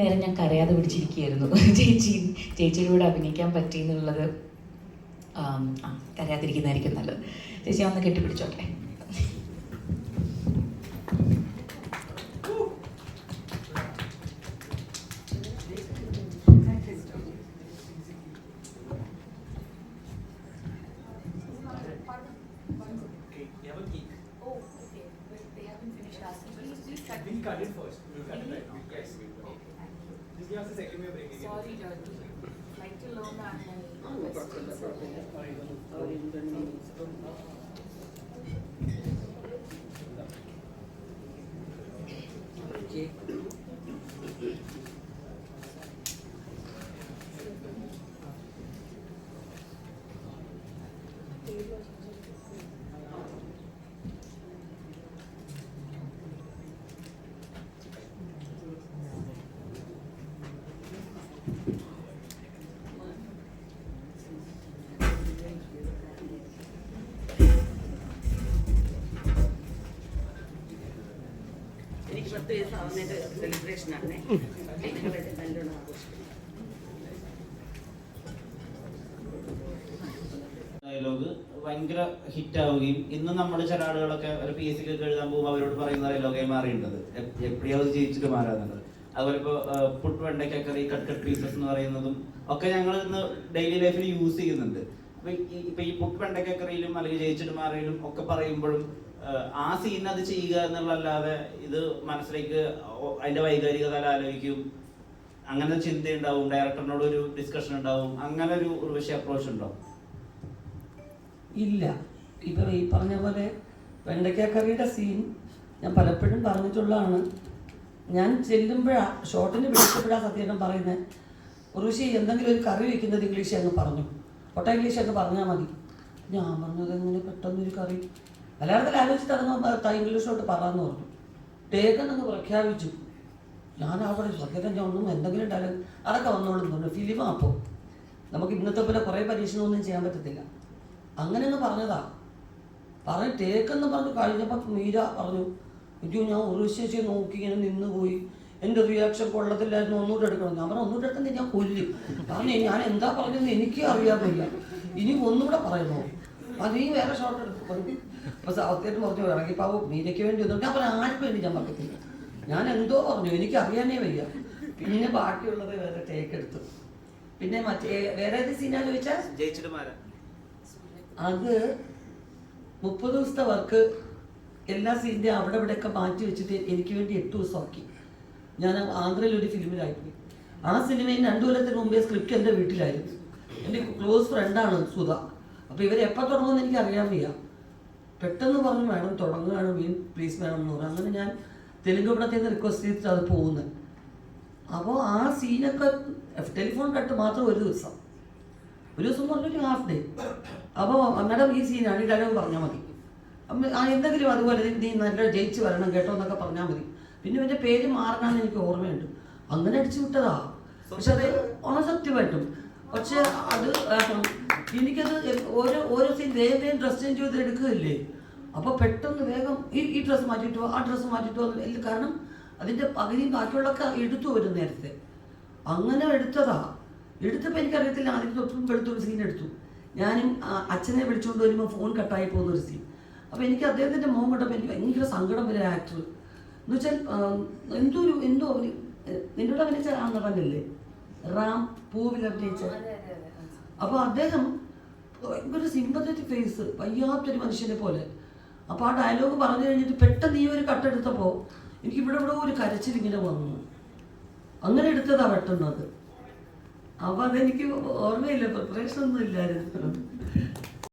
നേരം ഞാൻ കരയാതെ പിടിച്ചിരിക്കുകയായിരുന്നു ചേച്ചി ചേച്ചിയുടെ കൂടെ അഭിനയിക്കാൻ പറ്റി എന്നുള്ളത് കരയാതിരിക്കുന്നതായിരിക്കും നല്ലത് ചേച്ചി ഒന്ന് കെട്ടിപ്പിടിച്ചോട്ടെ Okay, you have a cake. Oh, okay, but they haven't finished asking. Please, please cut. We'll cut it first. ఫ్లైట్లో ఉన్న అమ్మాయి ഡയലോഗ് ഭയങ്കര ഹിറ്റ് ആവുകയും ഇന്ന് നമ്മുടെ ചില ആളുകളൊക്കെ ഒരു പി എസ് സിക്ക് എഴുതാൻ പോകുമ്പോൾ അവരോട് പറയുന്ന ഡയലോഗായി മാറിയിട്ടുണ്ട്. എപ്പോഴും അത് ജയിച്ചിട്ട് മാറാറുണ്ട് അതുപോലെ ഇപ്പോൾ പുട്ട് വെണ്ടയ്ക്കക്കറി കട്ട് കട്ട് പീസസ് എന്ന് പറയുന്നതും ഒക്കെ ഞങ്ങൾ ഇന്ന് ഡെയിലി ലൈഫിൽ യൂസ് ചെയ്യുന്നുണ്ട്. ഈ- ഇപ്പൊ ഈ പുട്ട് വെണ്ടയ്ക്കക്കറിയിലും അല്ലെങ്കിൽ ജയിച്ചിട്ട് മാറിയിലും ഒക്കെ പറയുമ്പോഴും ആ സീൻ അത് ചെയ്യുക എന്നുള്ളതല്ലാതെ ഇത് മനസ്സിലേക്ക് അതിന്റെ വൈകാരിക തല ആലോചിക്കും. അങ്ങനെ ചിന്ത ഉണ്ടാവും ഡയറക്ടറിനോട് ഒരു ഡിസ്കഷൻ ഉണ്ടാവും അങ്ങനെ ഒരു ഉർവശി അപ്രോച്ച് ഉണ്ടോ? ഇല്ല. ഇപ്പൊ ഈ പറഞ്ഞ പോലെ വെണ്ടയ്ക്കക്കറിയുടെ സീൻ ഞാൻ പലപ്പോഴും പറഞ്ഞിട്ടുള്ളതാണ്. ഞാൻ ചെല്ലുമ്പോഴാ ഷോട്ടിന് വിളിച്ചപ്പോഴാ സത്യേട്ടൻ പറയുന്നത് ഋഷി എന്തെങ്കിലും ഒരു കറി വെക്കുന്നത് ഇംഗ്ലീഷ് അങ്ങ് പറഞ്ഞു. ഒട്ട ഇംഗ്ലീഷ് അങ്ങ് പറഞ്ഞാൽ മതി. ഞാൻ പറഞ്ഞത് എങ്ങനെ പെട്ടെന്നൊരു കറി? മലയാളത്തിൽ ആലോചിച്ചിട്ട് അതങ്ങ് ഇംഗ്ലീഷോട്ട് പറയാമെന്ന് പറഞ്ഞു. എന്ന് പ്രഖ്യാപിച്ചു. ഞാൻ അവിടെ സത്യത്തെ ഞാൻ ഒന്നും എന്തെങ്കിലും ഉണ്ടായാലും അതൊക്കെ വന്നോളുന്നുണ്ട് ഫിലിമാ അപ്പോൾ. നമുക്ക് ഇന്നത്തെ പോലെ കുറേ പരീക്ഷണമൊന്നും ചെയ്യാൻ പറ്റത്തില്ല. അങ്ങനെ ഒന്ന് പറഞ്ഞതാ. പറഞ്ഞ് ടേക്കെന്ന് പറഞ്ഞ് കഴിഞ്ഞപ്പോൾ മീര പറഞ്ഞു അയ്യോ ഞാൻ ഒരു ശേഷി നോക്കി ഇങ്ങനെ നിന്ന് പോയി എന്റെ റിയാക്ഷൻ കൊള്ളത്തില്ലായിരുന്നു. ഒന്നുകൂടെ എടുക്കണം. ഞാൻ പറഞ്ഞു ഒന്നുകൂടെ എടുക്കുന്നത് ഞാൻ കൊല്ലും. കാരണം ഞാൻ എന്താ പറഞ്ഞതെന്ന് എനിക്കും അറിയാൻ ഇനി ഒന്നുകൂടെ പറയുമോ അത് നീ വേറെ ഷോട്ട് എടുത്തു സത്യായിട്ട് പറഞ്ഞു ഇറങ്ങി പാവം മീരയ്ക്ക് വേണ്ടി ഞാൻ പറഞ്ഞു ആർക്കും വേണ്ടി ഞാൻ പറ്റത്തില്ല ഞാൻ എന്തോ പറഞ്ഞു എനിക്ക് അറിയാനേ വയ്യ. പിന്നെ ബാക്കിയുള്ളത് വേറെ ടേക്ക് എടുത്തു. പിന്നെ മറ്റേ വേറെ ഏത് സീനാ ചോദിച്ചാൽ അത് മുപ്പത് ദിവസത്തെ വർക്ക് എല്ലാ സീനിന്റെ അവിടെ ഇവിടെയൊക്കെ മാറ്റി വെച്ചിട്ട് എനിക്ക് വേണ്ടി എട്ട് ദിവസമാക്കി ഞാൻ ആന്ധ്രയിൽ ഒരു ഫിലിമിലായിപ്പോയി ആ സിനിമയിൽ രണ്ടു കൊല്ലത്തിന് മുമ്പേ സ്ക്രിപ്റ്റ് എന്റെ വീട്ടിലായിരുന്നു. എന്റെ ക്ലോസ് ഫ്രണ്ടാണ് സുധ. അപ്പോൾ ഇവർ എപ്പോൾ തുടങ്ങുമെന്ന് എനിക്ക് അറിയാൻ വയ്യ. പെട്ടെന്ന് പറഞ്ഞു വേണം തുടങ്ങുകയാണ് മീൻ പ്ലീസ് വേണം എന്ന് പറഞ്ഞു. അങ്ങനെ ഞാൻ തെലുങ്ക് പടത്തിൽ നിന്ന് റിക്വസ്റ്റ് ചെയ്തിട്ട് അത് പോകുന്നത് അപ്പോൾ ആ സീനൊക്കെ ടെലിഫോൺ കട്ട് മാത്രം ഒരു ദിവസം. ഒരു ദിവസം പറഞ്ഞൊരു ഹാഫ് ഡേ അപ്പോൾ മാഡം ഈ സീനാണ് ഈ ഡയലോഗ് പറഞ്ഞാൽ മതി. ആ എന്തെങ്കിലും അതുപോലെ നീ- നല്ല ജയിച്ച് വരണം കേട്ടോ എന്നൊക്കെ പറഞ്ഞാൽ മതി. പിന്നെ എന്റെ പേര് മാറണമെന്ന് എനിക്ക് ഓർമ്മയുണ്ട്. അങ്ങനെ അടിച്ചു വിട്ടതാ. പക്ഷെ അത് ഉണസത്യമായിട്ടും സത്യമായിട്ടും പക്ഷെ അത് എനിക്കത് ഓരോ ഓരോ സീൻ വേഗം ഡ്രസ് ചേഞ്ച് ചെയ്ത് എടുക്കുകയില്ലേ? അപ്പോൾ പെട്ടെന്ന് വേഗം ഈ ഈ ഡ്രസ്സ് മാറ്റിയിട്ടോ ആ ഡ്രസ്സ് മാറ്റിയിട്ടോ എന്ന് കാരണം അതിന്റെ പകുതിയും ബാക്കിയുള്ളൊക്കെ എടുത്തു വരും നേരത്തെ. അങ്ങനെ എടുത്തതാ. എടുത്തപ്പോൾ എനിക്കറിയത്തില്ല ആദ്യം തൊട്ടും വെളുത്തൊരു സീൻ എടുത്തു. ഞാനും അച്ഛനെ വിളിച്ചുകൊണ്ട് വരുമ്പോൾ ഫോൺ കട്ടായി പോകുന്ന ഒരു സീൻ അപ്പോൾ എനിക്ക് അദ്ദേഹത്തിന്റെ മോൻ കണ്ടപ്പോൾ എനിക്ക് ഭയങ്കര സങ്കടം വരെ ആക്ടർ എന്ന് വെച്ചാൽ എന്തോ ഒരു എന്തോ അവന് നിന്നോട് അവനെ നടനല്ലേ? റാം പൂവിലർ ടീച്ചർ. അപ്പോൾ അദ്ദേഹം ഭയങ്കര സിമ്പത്തറ്റിക് ഫേസ് വയ്യാത്തൊരു മനുഷ്യനെ പോലെ. അപ്പോൾ ആ ഡയലോഗ് പറഞ്ഞു കഴിഞ്ഞിട്ട് പെട്ടെന്ന് ഈ ഒരു കട്ടെടുത്തപ്പോൾ എനിക്ക് ഇവിടെ ഇവിടെ ഒരു കരച്ചിൽ ഇങ്ങനെ വന്നു. അങ്ങനെ എടുത്തതാ വെട്ടുന്നത് അപ്പൊ അപ്പോൾ അതെനിക്ക് ഓർമ്മയില്ല പ്രിപ്പറേഷൻ ഒന്നും ഇല്ലായിരുന്നു.